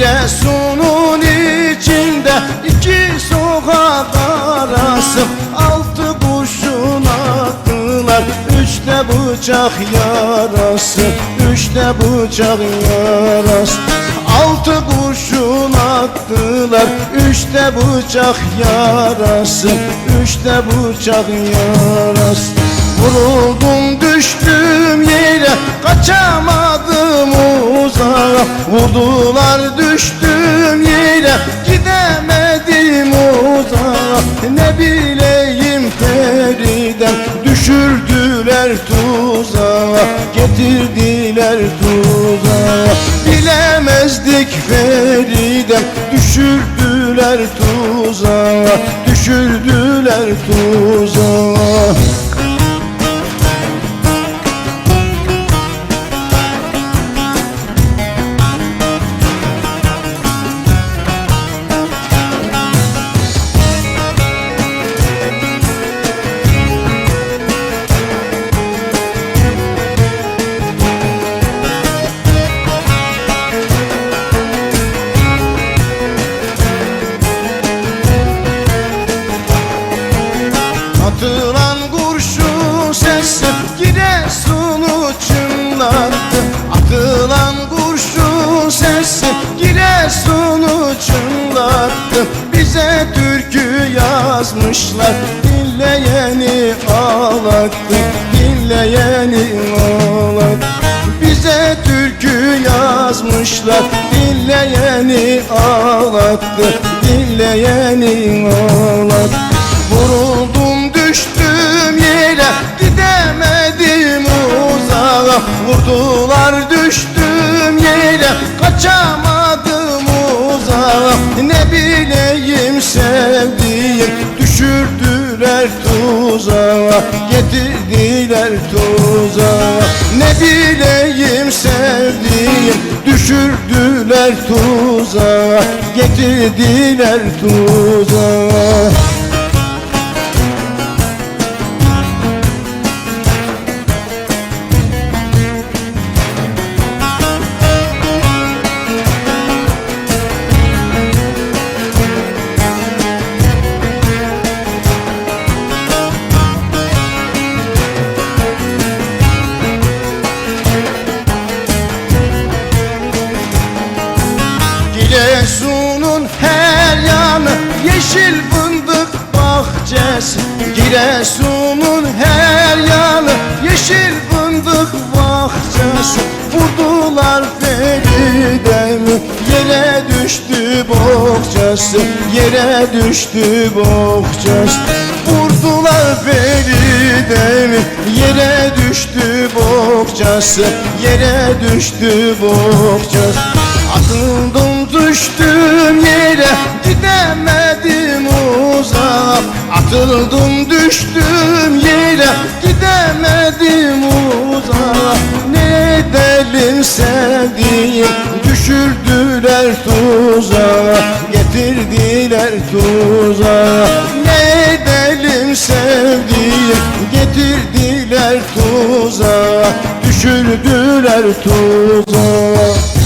Giresun'un içinde iki sokak arası Altı kurşun attılar. Üçte bıçak yarası Üçte bıçak yarası. Altı kurşun attılar Üçte bıçak yarası Üçte bıçak yarası. Vuruldum düştüm yere Kaçamadım uzağa. Vurdular Ne bileyim teriden Düşürdüler tuzağa Getirdiler tuzağa. Bilemezdik Feridem Düşürdüler tuzağa Düşürdüler tuzağa Bize türkü yazmışlar. Dinleyeni ağlattı Dinleyeni ağlattı. Bize türkü yazmışlar. Dinleyeni ağlattı Dinleyeni ağlattı. Vuruldum düştüm yere Gidemedim uzağa. Vurdular düştüm yere Kaçamadım Düşürdüler tuzağa Getirdiler tuzağa. Ne bileyim sevdiğim Düşürdüler tuzağa Getirdiler tuzağa yeşil fındık bahçesi Giresun'un her yanı. Yeşil fındık bahçesi Vurdular Feride'mi yere düştü bohçası Yere düştü bohçası. Vurdular Feride'mi yere düştü bohçası Yere düştü bohçası. Atıldım düştüm yere gidemedim uzağa Atıldım düştüm yere gidemedim uzağa. Ne edelim sevdiğim düşürdüler tuzağa Getirdiler tuzağa. Ne edelim sevdiğim getirdiler tuzağa Düşürdüler tuzağa